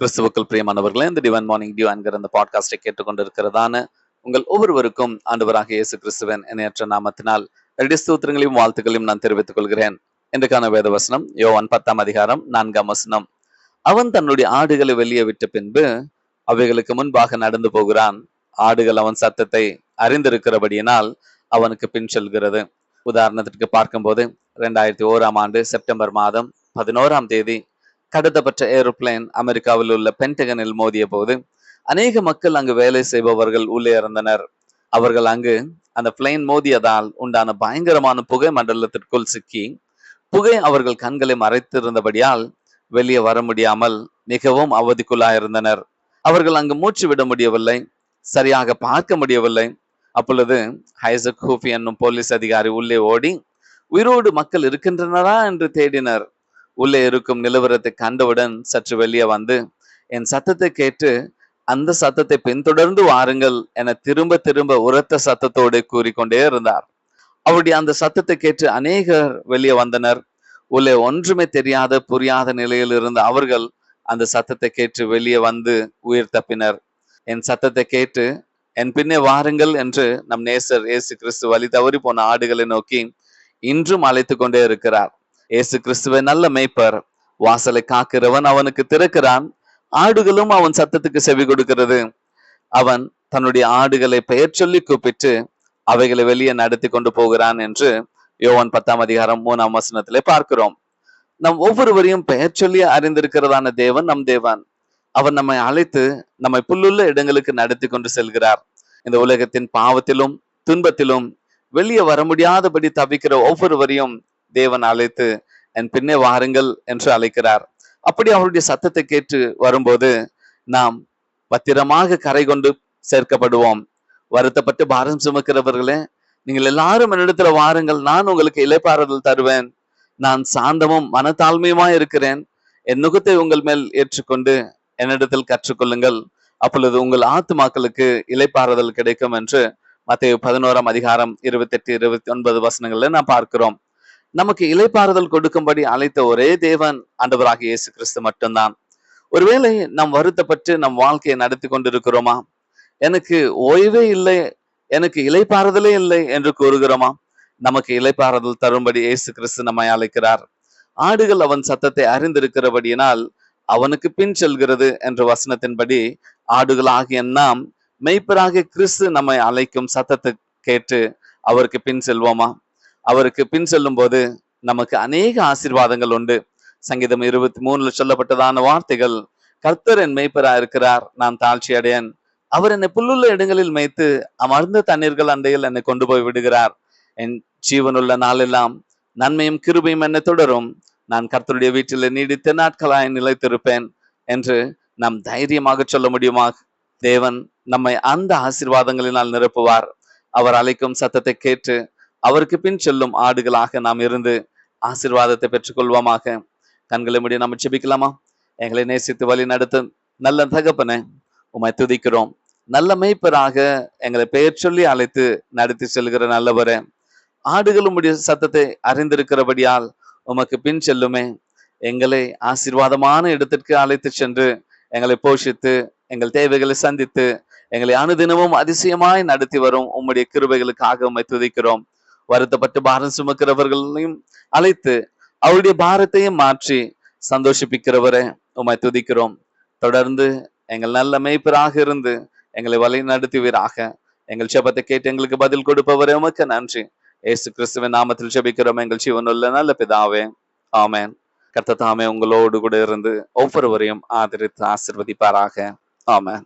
கிறிஸ்துவுக்கள் பிரியமானவர்களே இந்த டிவன் morning dew என்கிற இந்த பாட்காஸ்டை கேட்டுக்கொண்டிருக்கிறதான உங்கள் ஒவ்வொருவருக்கும் ஆண்டவராக இயேசு கிறிஸ்துவன் எண்ணற்ற நாமத்தினால் ரெடி வாழ்த்துக்களையும் நான் தெரிவித்துக் கொள்கிறேன். இன்றைக்கான வேத வசனம் யோவான் பத்தாம் அதிகாரம் நான்காம் வசனம். அவன் தன்னுடைய ஆடுகளை வெளியே விட்ட பின்பு அவைகளுக்கு முன்பாக நடந்து போகிறான். ஆடுகள் அவன் சத்தத்தை அறிந்திருக்கிறபடியினால் அவனுக்கு பின் செல்கிறது. உதாரணத்திற்கு பார்க்கும்போது ரெண்டாயிரத்தி ஓராம் ஆண்டு செப்டம்பர் மாதம் பதினோராம் தேதி கடத்தப்பட்ட ஏரோப்ளேன் அமெரிக்காவில் உள்ள பென்டகனில் மோதிய போது அநேக மக்கள் அங்கு வேலை செய்பவர்கள் உள்ளே இருந்தனர் அவர்கள் அங்கு அந்த பிளேன் மோதியதால் உண்டான பயங்கரமான புகை மண்டலத்திற்குள் சிக்கி புகை அவர்கள் கண்களை மறைத்திருந்தபடியால் வெளியே வர முடியாமல் மிகவும் அவதிக்குள்ளாயிருந்தனர். அவர்கள் அங்கு மூச்சு விட முடியவில்லை சரியாக பார்க்க முடியவில்லை. அப்பொழுது ஹைசக் ஹூஃபி என்னும் போலீஸ் அதிகாரி உள்ளே ஓடி உயிரோடு மக்கள் இருக்கின்றனரா? என்று தேடினர். உள்ளே இருக்கும் நிலவரத்தை கண்டவுடன் சற்று வெளியே வந்து என் சத்தத்தை கேட்டு அந்த சத்தத்தை பின்தொடர்ந்து வாருங்கள் என திரும்ப திரும்ப உரத்த சத்தத்தோடு கூறிக்கொண்டே இருந்தார். அவருடைய அந்த சத்தத்தை கேட்டு அநேகர் வெளியே வந்தனர். உள்ளே ஒன்றுமே தெரியாத புரியாத நிலையில் இருந்த அவர்கள் அந்த சத்தத்தை கேட்டு வெளியே வந்து உயிர் தப்பினர். என் சத்தத்தை கேட்டு என் பின்னே வாருங்கள் என்று நம் நேசர் இயேசு கிறிஸ்து வழி தவறி போன ஆடுகளை நோக்கி இன்றும் அழைத்து கொண்டே இருக்கிறார். இயேசு கிறிஸ்துவை நல்ல மேய்ப்பர். வாசலை காக்கிறவன் அவனுக்கு திறக்கிறான். ஆடுகளும் அவன் சத்தத்துக்கு செவி கொடுக்கிறது. அவன் தன்னுடைய ஆடுகளை பெயர் சொல்லி கூப்பிட்டு அவைகளை வெளியே நடத்தி கொண்டு போகிறான் என்று யோவான் பத்தாம் அதிகாரம் மூணாம் வசனத்திலே பார்க்கிறோம். நம் ஒவ்வொருவரையும் பெயர் சொல்லி அறிந்திருக்கிறதான தேவன் நம் தேவன். அவர் நம்மை அழைத்து நம்மை புல்லுள்ள இடங்களுக்கு நடத்தி கொண்டு செல்கிறார். இந்த உலகத்தின் பாவத்திலும் துன்பத்திலும் வெளியே வர முடியாதபடி தவிக்கிற ஒவ்வொருவரையும் தேவன் அழைத்து என் பின்னே வாருங்கள் என்று அழைக்கிறார். அப்படி அவருடைய சத்தத்தை கேட்டு வரும்போது நாம் பத்திரமாக கரை கொண்டு சேர்க்கப்படுவோம். வருத்தப்பட்டு பாரம் சுமக்கிறவர்களே நீங்கள் எல்லாரும் என்னிடத்துல வாருங்கள். நான் உங்களுக்கு இலைப்பாறுதல் தருவேன். நான் சாந்தமும் மனத்தாழ்மையுமா இருக்கிறேன். என் நுகத்தை உங்கள் மேல் ஏற்றுக்கொண்டு என்னிடத்தில் கற்றுக்கொள்ளுங்கள். அப்பொழுது உங்கள் ஆத்துமாக்களுக்கு இலைப்பாறுதல் கிடைக்கும் என்று மத்திய பதினோராம் அதிகாரம் இருபத்தி எட்டு இருபத்தி ஒன்பது வசனங்கள்ல நான் பார்க்கிறோம். நமக்கு இலைப்பாறுதல் கொடுக்கும்படி அழைத்த ஒரே தேவன் ஆண்டவராக இயேசு கிறிஸ்து மட்டும்தான். ஒருவேளை நாம் வருத்தப்பட்டு நம் வாழ்க்கையை நடத்தி கொண்டிருக்கிறோமா? எனக்கு ஓய்வே இல்லை எனக்கு இலைப்பாறுதலே இல்லை என்று கூறுகிறோமா? நமக்கு இலைப்பாறுதல் தரும்படி இயேசு கிறிஸ்து நம்மை அழைக்கிறார். ஆடுகள் அவன் சத்தத்தை அறிந்திருக்கிறபடியினால் அவனுக்கு பின் செல்கிறது என்ற வசனத்தின்படி ஆடுகளாகிய நாம் மெய்ப்பராக கிறிஸ்து நம்மை அழைக்கும் சத்தத்தை கேட்டு அவருக்கு பின் செல்வோமா? அவருக்கு பின் செல்லும் போது நமக்கு அநேக ஆசீர்வாதங்கள் உண்டு. சங்கீதம் இருபத்தி மூணுல சொல்லப்பட்டதான வார்த்தைகள் கர்த்தர் என் மெய்ப்பரா இருக்கிறார் நான் தாழ்ச்சி அடையன் அவர் என்னை புல்லுள்ள இடங்களில் மேய்த்து அமர்ந்த தண்ணீர்கள் அண்டையில் என்னை கொண்டு போய் விடுகிறார். என் ஜீவனுள்ள நாளெல்லாம் நன்மையும் கிருபையும் என்னை தொடரும். நான் கர்த்தருடைய வீட்டில் நீடித்த நாட்களாய் நிலைத்திருப்பேன் என்று நாம் தைரியமாக சொல்ல முடியுமா? தேவன் நம்மை அந்த ஆசீர்வாதங்களினால் நிரப்புவார். அவர் அழைக்கும் சத்தத்தை கேட்டு அவருக்கு பின் செல்லும் ஆடுகளாக நாம் இருந்து ஆசிர்வாதத்தை பெற்றுக்கொள்வோமாக. கண்களை முடிய நம்ம செபிக்கலாமா? எங்களை நேசித்து வழி நடத்த நல்ல தகப்பனை உமை துதிக்கிறோம். நல்ல மெய்ப்பராக எங்களை பெயர் சொல்லி அழைத்து நடத்தி செல்கிற நல்லவரே ஆடுகளும் உடைய சத்தத்தை அறிந்திருக்கிறபடியால் உமக்கு பின் செல்லுமே. எங்களை ஆசீர்வாதமான இடத்திற்கு அழைத்து சென்று எங்களை போஷித்து எங்கள் தேவைகளை சந்தித்து எங்களை அனுதினமும் அதிசயமாய் நடத்தி வரும் உம்முடைய கிருபைகளுக்காக உம்மை துதிக்கிறோம். வருத்தப்பட்டு பாரம் சுமக்கிறவர்களையும் அழைத்து அவருடைய பாரத்தையும் மாற்றி சந்தோஷிப்பிக்கிறவரை உமை துதிக்கிறோம். தொடர்ந்து எங்கள் நல்ல மெய்ப்பராக இருந்து எங்களை வழி நடத்துவீராக. எங்கள் செபத்தை கேட்டு எங்களுக்கு பதில் கொடுப்பவரே உமக்கு நன்றி. ஏசு கிறிஸ்துவின் நாமத்தில் செபிக்கிறோம் எங்கள் ஜீவனுள்ள நல்ல பிதாவே ஆமேன். கர்த்தத்தாமே உங்களோடு கூட இருந்து ஒவ்வொருவரையும் ஆதரித்து ஆசிர்வதிப்பாராக. ஆமேன்.